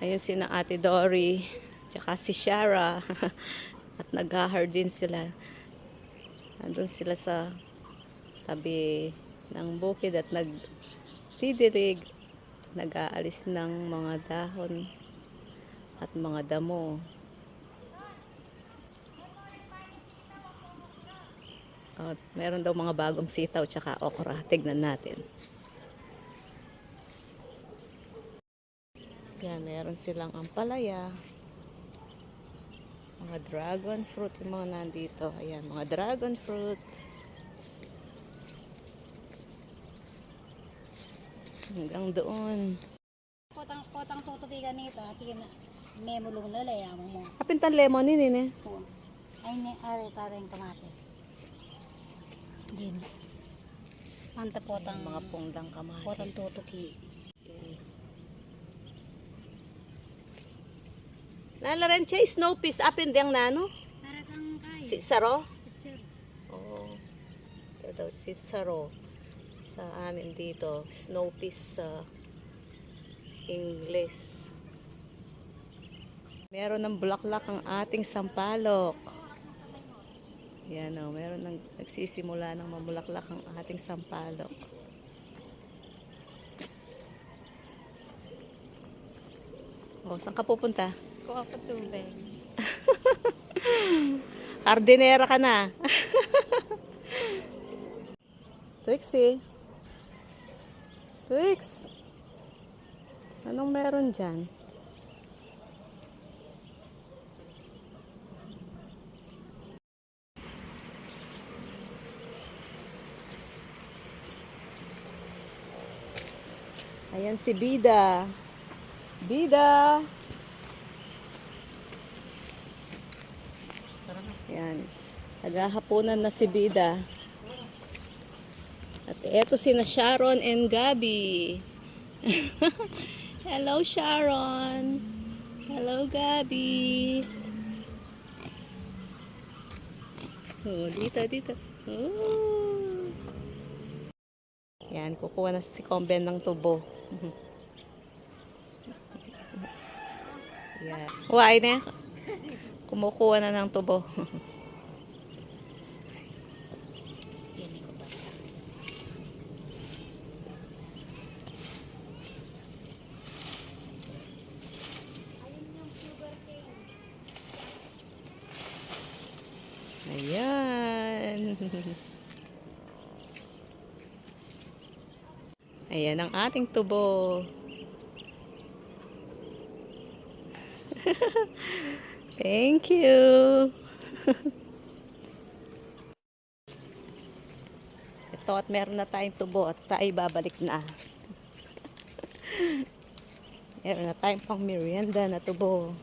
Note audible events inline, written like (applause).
Ayun si na Ate Dory, tsaka si Shara. (laughs) At nag din sila. Nandun sila sa tabi ng bukid at nagtidirig. Nag-aalis ng mga dahon at mga damo. At meron daw mga bagong sitaw tsaka okra. Tignan natin. Yan, meron silang ampalaya. Mga dragon fruit yung mga nandito. Ayan, mga dragon fruit. Hanggang doon. Kotang kotang tutubigan nito at yun memo lung lalay amo mo. Kapintan lemon yun eh. Po. Ay ni are taring kamatis. Din. Anta potang Mga pungdang kamatis. potang tutuki. Nalaran siya, snow peas, apin diyang nano? Para kang kay. Si Saro? Oo. Ito daw, si Saro. Sa amin dito, snow peas sa English. Meron ng bulaklak ang ating sampalok. Yan o, meron ng nagsisimula ng mamulaklak ang ating sampalok. O, saan ka pupunta? Kuha pa tubig. (laughs) Hardinera ka na. (laughs) Twixie. Twix. Anong meron dyan? Ayan si Bida. Bida. Yan. Naghahaponan na si Bida. At eto sina Sharon and Gabi. (laughs) Hello Sharon. Hello Gabi. Oh, dito, dito. Oh. Yan, kukuha na si Comben ng tubo. (laughs) Yan. Huwag na. Kumukuha na ng tubo. (laughs) Ayan. Ayan ang ating tubo. (laughs) Thank you. (laughs) Ito at meron na tayong tubo at tayo babalik na. (laughs) meron na tayong pang merienda na tubo.